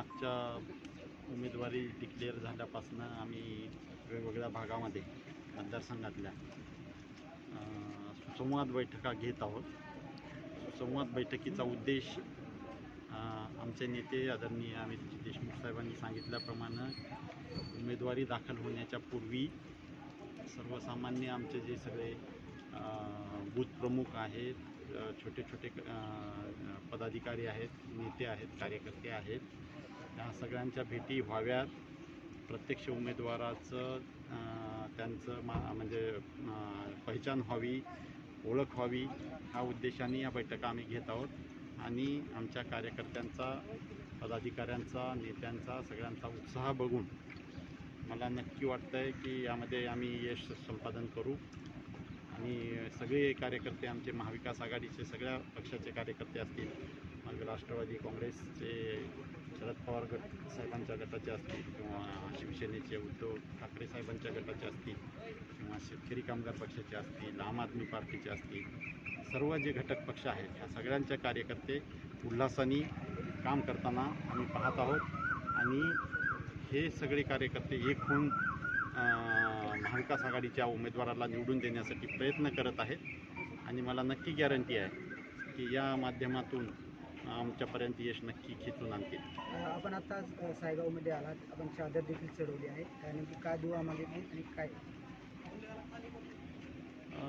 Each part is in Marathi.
मागच्या उमेदवारी डिक्लेअर झाल्यापासून आम्ही वेगवेगळ्या भागामध्ये मतदारसंघातल्या सुसंवाद बैठका घेत आहोत. सुसंवाद बैठकीचा उद्देश आमचे नेते आदरणीय अमित देशमुख साहेबांनी सांगितल्याप्रमाणे उमेदवारी दाखल होण्याच्या पूर्वी सर्वसामान्य आमचे जे सगळे बूथ प्रमुख आहेत छोटे छोटे पदाधिकारी आहेत नेते आहेत कार्यकर्ते आहेत. या सगळ्यांच्या भेटी व्हाव्यात. प्रत्यक्ष उमेदवाराचं त्यांचं मा म्हणजे पहिचान व्हावी ओळख व्हावी ह्या उद्देशाने या बैठका आम्ही घेत आहोत. आणि आमच्या कार्यकर्त्यांचा पदाधिकाऱ्यांचा नेत्यांचा सगळ्यांचा उत्साह बघून मला नक्की वाटतं आहे की यामध्ये आम्ही यश संपादन करू. आणि सगळे कार्यकर्ते आमचे महाविकास आघाडीचे सगळ्या पक्षाचे कार्यकर्ते असतील मग राष्ट्रवादी काँग्रेसचे शरद पवार गट साहेबांच्या गटाचे असतील किंवा शिवसेनेचे उद्धव ठाकरे साहेबांच्या गटाचे असतील किंवा शेतकरी कामगार पक्षाचे असतील आम आदमी पार्टीचे असतील सर्व जे घटक पक्ष आहेत ह्या सगळ्यांचे कार्यकर्ते उल्हासाने काम करताना आम्ही पाहत आहोत. आणि हे सगळे कार्यकर्ते एक होऊन महाविकास आघाडीच्या उमेदवाराला निवडून देण्यासाठी प्रयत्न करत आहेत आणि मला नक्की गॅरंटी आहे की या माध्यमातून आमच्यापर्यंत यश नक्की खेचून आणतील. आपण आता सायगावमध्ये आलात. आपण चादर देखील चढवली आहे. नेमकी काय दुवा मागितली आणि काय?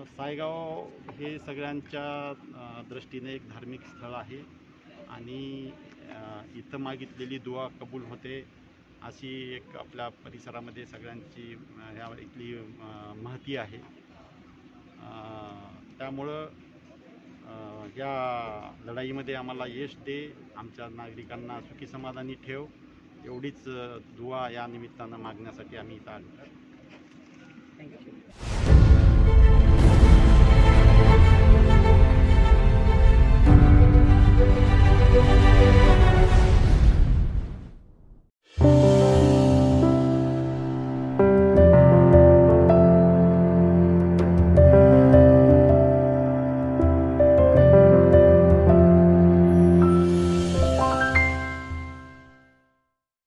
सायगाव हे सगळ्यांच्या दृष्टीने एक धार्मिक स्थळ आहे. आणि इथं मागितलेली दुआ कबूल होते. अशी एक आपल्या परिसरामध्ये सगळ्यांची ह्या इथली महती आहे. त्यामुळं या लढाईमध्ये आम्हाला यश दे आमच्या नागरिकांना सुखी समाधानी ठेव. एवढीच दुवा या निमित्तानं मागण्यासाठी आम्ही इथं आलो. थँक्यू